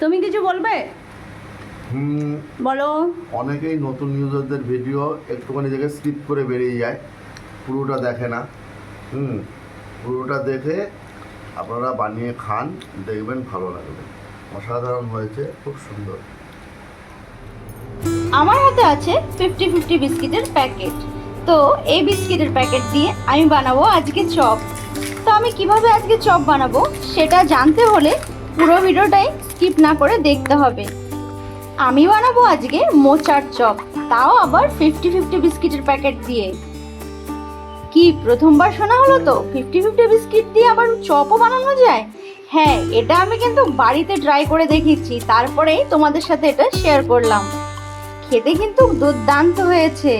তুমি কিছু বলবে? বলো। অনেকেই নতুন ইউজারদের ভিডিও একটুখানি দেখে স্কিপ করে বেরিয়ে যায়। পুরোটা দেখে না। হুম। পুরোটা দেখে আপনারা বানিয়ে খান দেখবেন ভালো লাগবে। অসাধারণ হয়েছে খুব সুন্দর। আমার হাতে আছে ফিফটি ফিফটি বিস্কিটের প্যাকেট তো এই বিস্কিটের প্যাকেট দিয়ে আমি বানাবো আজকে চপ। তো আমি কীভাবে আজকে চপ বানাবো সেটা জানতে হলে পুরো ভিডিওটাই স্কিপ না করে দেখতে হবে। আমি বানাবো আজকে মোচার চপ, তাও আবার ফিফটি ফিফটি বিস্কিটের প্যাকেট দিয়ে। কি, প্রথমবার শোনা হলো তো? ফিফটি ফিফটি বিস্কিট দিয়ে আবার চপও বানানো যায়? হ্যাঁ এটা আমি কিন্তু বাড়িতে ট্রাই করে দেখিয়েছি তারপরেই তোমাদের সাথে এটা শেয়ার করলাম। খেতে কিন্তু দুর্দান্ত হয়েছে।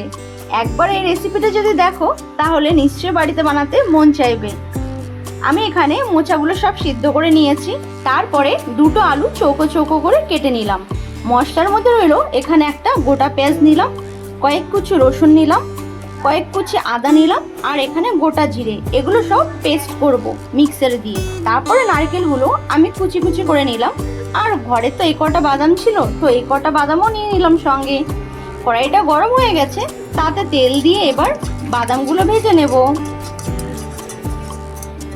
একবার এই রেসিপিটা যদি দেখো, তাহলে নিশ্চয়ই বাড়িতে বানাতে মন চাইবে। আমি এখানে মোচাগুলো সব সিদ্ধ করে নিয়েছি। তারপরে দুটো আলু চৌকো চৌকো করে কেটে নিলাম। মশলার মধ্যে রইল এখানে একটা গোটা পেঁয়াজ নিলাম, কয়েক কুচি রসুন নিলাম, কয়েক কুচি আদা নিলাম, আর এখানে গোটা জিরে। এগুলো সব পেস্ট করব মিক্সার দিয়ে। তারপরে নারকেলগুলো আমি কুচি কুচি করে নিলাম। আর ঘরে তো এই কটা বাদাম ছিল, তো এই কটা বাদামও নিয়ে নিলাম সঙ্গে। কড়াইটা গরম হয়ে গেছে, তাতে তেল দিয়ে এবার বাদামগুলো ভেজে নেব।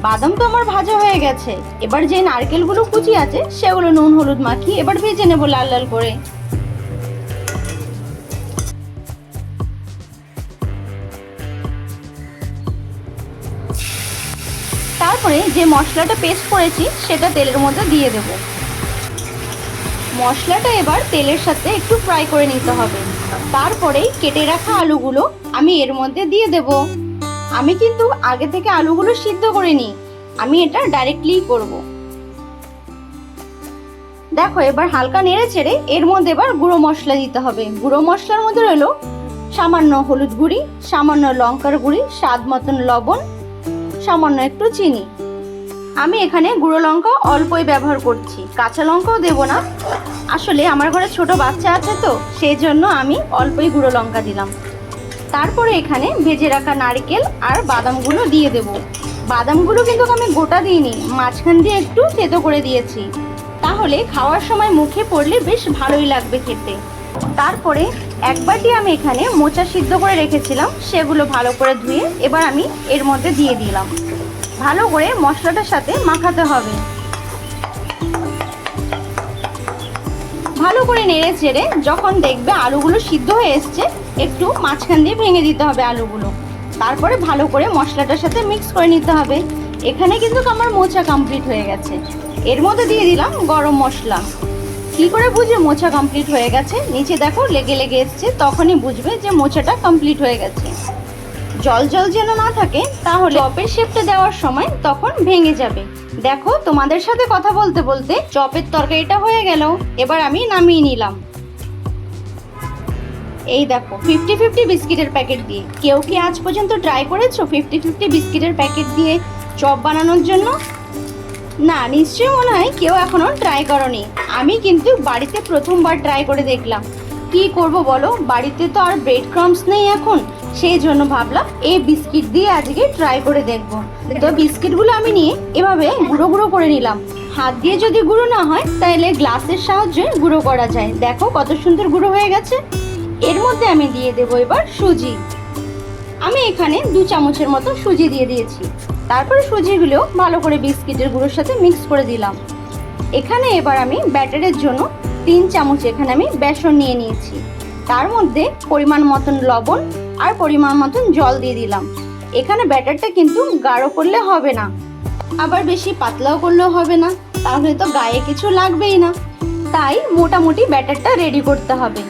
বাদাম তো আমার ভাজা হয়ে গেছে। এবার যে নারকেলগুলো কুচি আছে, সেগুলো নুন, হলুদ মাখিয়ে এবার ভেজে নেব লাল লাল করে। তারপরে যে মশলাটা পেস্ট করেছি, সেটা তেলের মধ্যে দিয়ে দেব। মশলাটা এবার তেলের সাথে একটু ফ্রাই করে নিতে হবে। তারপরেই কেটে রাখা আলুগুলো আমি এর মধ্যে দিয়ে দেব। আমি কিন্তু আগে থেকে আলুগুলো সিদ্ধ করে নিই। আমি এটা ডাইরেক্টলি করব। দেখো, এবার হালকা নেড়ে ছেড়ে এর মধ্যে এবার গুঁড়ো মশলা দিতে হবে। গুঁড়ো মশলার মধ্যে রইল সামান্য হলুদ গুঁড়ি, সামান্য লঙ্কার গুঁড়ি, স্বাদ মতন লবণ, সামান্য একটু চিনি। আমি এখানে গুঁড়ো লঙ্কা অল্পই ব্যবহার করছি। কাঁচা লঙ্কাও দেবো না। আসলে আমার ঘরে ছোট বাচ্চা আছে তো, সেই জন্য আমি অল্পই গুঁড়ো লঙ্কা দিলাম। তারপরে এখানে ভেজে রাখা নারকেল আর বাদামগুলো দিয়ে দেব। বাদামগুলো কিন্তু আমি গোটা দিইনি, মাঝখান দিয়ে একটু থেতো করে দিয়েছি। তাহলে খাওয়ার সময় মুখে পড়লে বেশ ভালোই লাগবে খেতে। তারপরে এক বাটি আমি এখানে মোচা সিদ্ধ করে রেখেছিলাম, সেগুলো ভালো করে ধুয়ে এবার আমি এর মধ্যে দিয়ে দিলাম। ভালো করে মশলাটার সাথে মাখাতে হবে। ভালো করে নেড়ে চেড়ে যখন দেখবে আলুগুলো সিদ্ধ হয়ে এসছে, একটু মাঝখান দিয়ে ভেঙে দিতে হবে আলুগুলো। তারপরে ভালো করে মশলাটার সাথে মিক্স করে নিতে হবে। এখানে কিন্তু আমার মোচা কমপ্লিট হয়ে গেছে। এর মধ্যে দিয়ে দিলাম গরম মশলা। কি করে বুঝবে মোচা কমপ্লিট হয়ে গেছে? নিচে দেখো লেগে লেগে এসছে, তখনই বুঝবে যে মোচাটা কমপ্লিট হয়ে গেছে। জল জল যেন না থাকে, তাহলে চপের শেপটা দেওয়ার সময় তখন ভেঙে যাবে। দেখো, তোমাদের সাথে কথা বলতে বলতে চপের তরকারিটা হয়ে গেল। এবার আমি নামিয়ে নিলাম। এই দেখো ফিফটি ফিফটি বিস্কিটের প্যাকেট দিয়ে। কেউ কি আজ পর্যন্ত ট্রাই করেছ ফিফটি ফিফটি বিস্কিটের প্যাকেট দিয়ে চপ বানানোর জন্য? না, নিশ্চয়ই মনে হয় কেউ এখনও ট্রাই করনি। আমি কিন্তু বাড়িতে প্রথমবার ট্রাই করে দেখলাম। কি করব বলো? বাড়িতে তো আর ব্রেড ক্রামস নেই এখন। সেই জন্য ভাবলাম এই বিস্কিট দিয়ে আজকে ট্রাই করে দেখব। তো বিস্কিটগুলো আমি নিয়ে এভাবে গুঁড়ো গুঁড়ো করে নিলাম। হাত দিয়ে যদি গুঁড়ো না হয়, তাহলে গ্লাসের সাহায্যে গুঁড়ো করা যায়। দেখো কত সুন্দর গুঁড়ো হয়ে গেছে। এর মধ্যে আমি দিয়ে দেবো এবার সুজি। আমি এখানে দু চামচের মতো সুজি দিয়ে দিয়েছি। তারপরে সুজিগুলো ভালো করে বিস্কিটের গুঁড়োর সাথে মিক্স করে দিলাম। এখানে এবার আমি ব্যাটারের জন্য তিন চামচ এখানে আমি বেসন নিয়ে নিয়েছি। তার মধ্যে পরিমাণ মতন লবণ আর পরিমাণ মতন জল দিয়ে দিলাম। এখানে ব্যাটারটা কিন্তু গাঢ় করলে হবে না। আবার বেশি পাতলাও করলেও হবে না। তাহলে তো গায়ে কিছু লাগবেই না। তাই মোটামুটি ব্যাটারটা রেডি করতে হবে।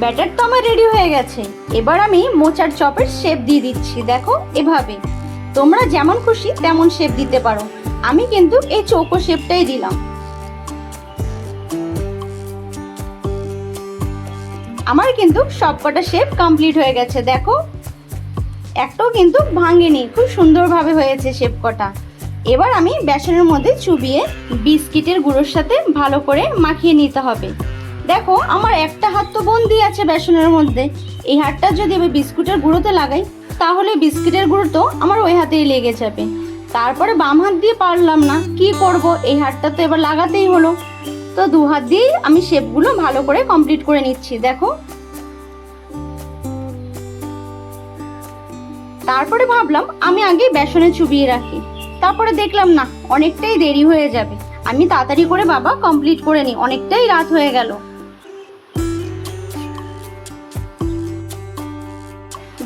ব্যাটার তো আমার রেডি হয়ে গেছে। এবার আমি মোচার চপের শেপ দিয়ে দিচ্ছি, দেখো এভাবে। তোমরা যেমন খুশি তেমন শেপ দিতে পারো। আমি কিন্তু এই চৌকো শেপটাই দিলাম। আমার কিন্তু সবকটা শেপ কমপ্লিট হয়ে গেছে, দেখো। একটাও কিন্তু ভাঙেনি, খুব সুন্দরভাবে হয়েছে শেপ কটা। এবার আমি বেসনের মধ্যে চুবিয়ে বিস্কিটের গুঁড়োর সাথে ভালো করে মাখিয়ে নিতে হবে। দেখো, আমার একটা হাত তো বন্দি আছে বেসনের মধ্যে। এই হাতটা যদি আমি বিস্কুটের গুঁড়োতে লাগাই, তাহলে বিস্কিটের গুঁড়ো তো আমার ওই হাতেই লেগে যাবে। তারপরে বাম হাত দিয়ে পারলাম না, কি করব? এই হাতটা তো এবার লাগাতেই হলো। তো দু হাত দিয়েই আমি শেপগুলো ভালো করে কমপ্লিট করে নিচ্ছি, দেখো। তারপরে ভাবলাম আমি আগে বেসনে চুবিয়ে রাখি। তারপরে দেখলাম না, অনেকটাই দেরি হয়ে যাবে। আমি তাড়াতাড়ি করে বাবা কমপ্লিট করে নিই, অনেকটাই রাত হয়ে গেল।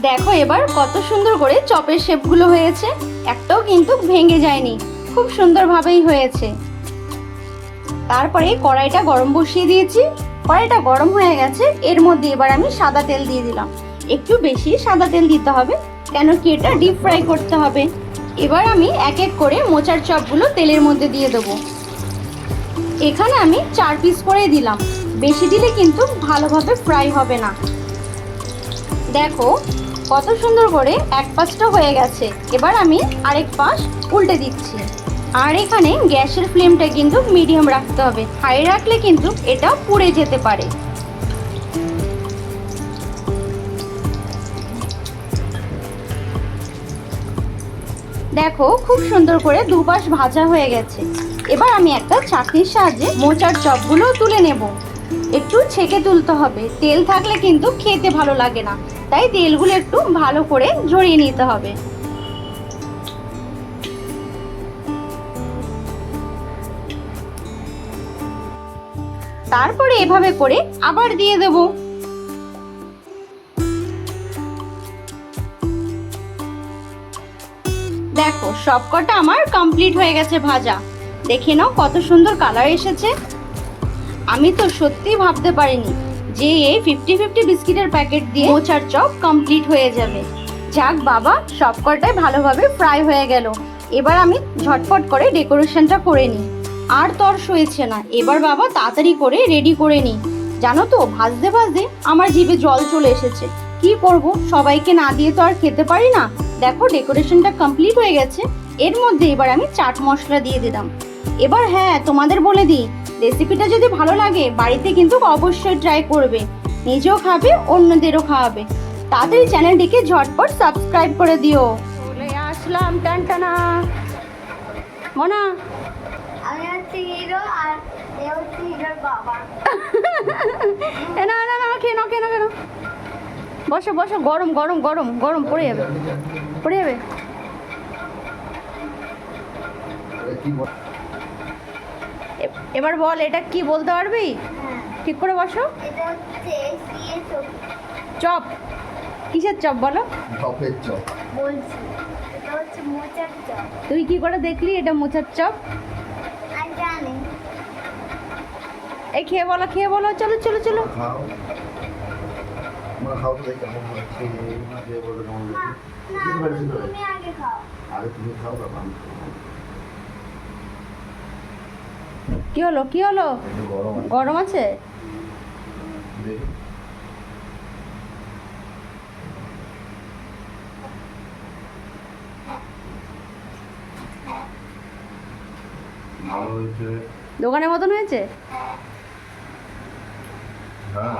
দেখো এবার কত সুন্দর করে চপের শেপগুলো হয়েছে, একটাও কিন্তু ভেঙে যায়নি। খুব সুন্দরভাবেই হয়েছে। তারপরে কড়াইটা গরম বসিয়ে দিয়েছি। কড়াইটা গরম হয়ে গেছে, এর মধ্যে এবার আমি সাদা তেল দিয়ে দিলাম। একটু বেশি সাদা তেল দিতে হবে, কেন কি এটা ডিপ ফ্রাই করতে হবে। এবার আমি এক এক করে মোচার চপগুলো তেলের মধ্যে দিয়ে দেবো। এখানে আমি চার পিস করে দিলাম। বেশি দিলে কিন্তু ভালোভাবে ফ্রাই হবে না। দেখো, কত সুন্দর করে এক পাশটা হয়ে গেছে। এবার আমি আরেক পাশ উল্টে দিচ্ছি। আর এখানে গ্যাসের ফ্লেমটা কিন্তু মিডিয়াম রাখতে হবে। হাই রাখলে কিন্তু এটা পুড়ে যেতে পারে। দেখো, খুব সুন্দর করে দুপাশ ভাজা হয়ে গেছে। এবার আমি একটা চাকরির সাহায্যে মোচার চপগুলো তুলে নেব। একটু ছেঁকে তুলতে হবে। তেল থাকলে কিন্তু খেতে ভালো লাগে না। তাই তেলগুলো একটু ভালো করে ঝরিয়ে নিতে হবে। তারপরে এভাবে করে আবার দিয়ে দেবো। দেখো, সবকটা আমার কমপ্লিট হয়ে গেছে ভাজা। দেখে নাও কত সুন্দর কালার এসেছে। আমি তো সত্যিই ভাবতে পারিনি যে এই ফিফটি ফিফটি বিস্কিটের প্যাকেট দিয়ে মোচার চপ কমপ্লিট হয়ে যাবে। যাক বাবা, সবকটাই ভালোভাবে ফ্রাই হয়ে গেল। এবার আমি ঝটপট করে ডেকোরেশনটা করে নিই। আর তর সয়েছে না। এবার বাবা, তাড়াতাড়ি করে রেডি করে নিই জানো তো, ভাজতে ভাজতে আমার জিভে জল চলে এসেছে। কি করব? সবাইকে না দিয়ে তো আর খেতে পারি না। দেখো ডেকোরেশনটা কমপ্লিট হয়ে গেছে। এর মধ্যে এবার আমি চাট মশলা দিয়ে দিলাম। এবার হ্যাঁ তোমাদের বলে দিই রেসিপিটা যদি ভালো লাগে, বাড়িতে কিন্তু অবশ্যই ট্রাই করবে। নিজেও খাবে, অন্যদেরও খাওয়াবে। তাড়াতাড়ি চ্যানেলটিকে ঝটপট সাবস্ক্রাইব করে দিও। চলে আসলাম, টানটানা। মনা আমি হচ্ছে হিরো আর এ হচ্ছে হিরোর বাবা এ না না না খেয়ে নাও খেয়ে নাও খেয়ে নাও। বসো বসো গরম গরম গরম গরম পড়ে যাবে। পড়ে যাবে। এবার বল এটা কি বলতে পারবি? ঠিক করে বসো। চপ। কিসের চপ বলো? চপের চপ বলছি এটা হচ্ছে মোচার চপ। তুই কি করে দেখলি এটা মোচার চপ? জানি এই খেয়ে বলো খেয়ে বলো চলো চলো চলো। খাও। খাও তো দেখি কেমন খেয়ে বলো কেমন না হচ্ছে না দিতে পারি, দিতে পারি। তুমি আগে খাও। আগে তুমি খাও তারপর কি হলো কি হলো? গরম আছে গরম আছে দেখি ভালো হয়েছে। দোকানের মতন হয়েছে? হ্যাঁ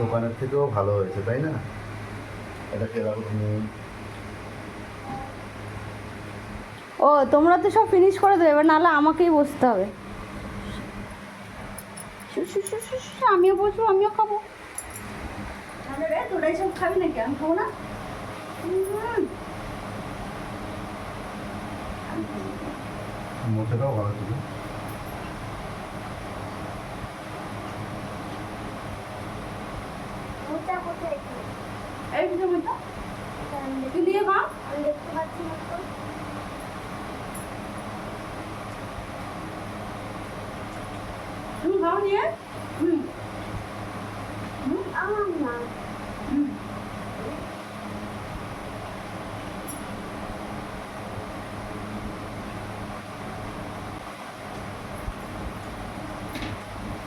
দোকানের থেকেও ভালো হয়েছে তাই না? এটা খেয়ে ও তোমরা তো সব ফিনিশ করে দেবে এবার নাহলে আমাকেই বসতে হবে। শু, শু, শু, শু, শু, আমিও বসবো আমিও খাব। তোরাই সব খাবি নাকি? আমি খাব না? মোচাটাও ভালো ছিল। মোচা কোথায় কি? এই যে মতো এটা আমি দেখ- তুই দিয়ে খা আমি দেখতে পাচ্ছি না তো তুমি খাও নিয়ে হুম আমার না হুম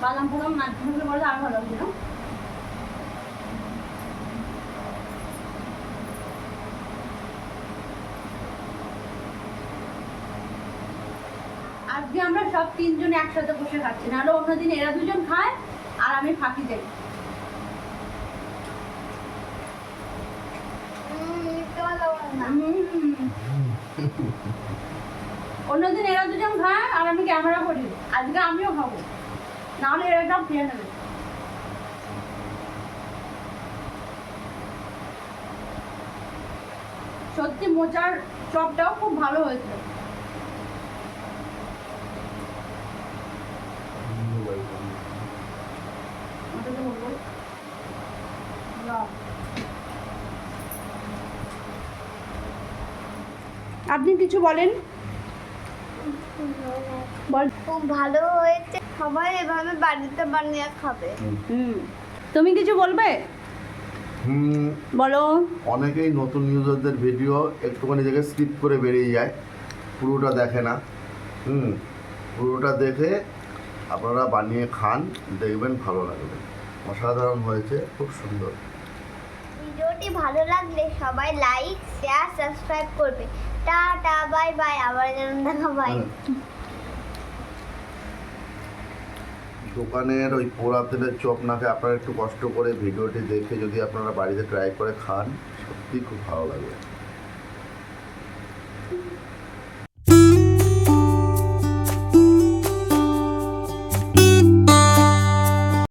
বাদাম আর ভালো লাগছে না আজকে আমরা সব তিনজন একসাথে বসে খাচ্ছি নাহলে অন্যদিন এরা দুজন খায় আর আমি ফাঁকি দেই। অন্যদিন এরা দুজন খায় আর আমি ক্যামেরা করি। আজকে আমিও খাব। নাহলে এরা নেবে। সত্যি মোচার চপটাও খুব ভালো হয়েছে। আপনি কিছু বলেন? বল খুব ভালো হয়েছে। সবাই এভাবে বাড়িতে বানিয়ে খাবে। হুম। তুমি কিছু বলবে? হুম। বলো। অনেকেই নতুন ইউজারদের ভিডিও একটুখানি দেখে স্কিপ করে বেরিয়ে যায়। পুরোটা দেখে না। হুম। পুরোটা দেখে আপনারা বানিয়ে খান দেখবেন ভালো লাগবে। অসাধারণ হয়েছে খুব সুন্দর। ভিডিওটি ভালো লাগলে সবাই লাইক শেয়ার সাবস্ক্রাইব করবে। টাটা বাই বাই আবার যেন দেখা বাই হুম। দোকানের ওই পোড়া তেলের চপ না খেয়ে আপনারা একটু কষ্ট করে ভিডিওটি দেখে যদি আপনারা বাড়িতে ট্রাই করে খান সত্যি খুব ভালো লাগবে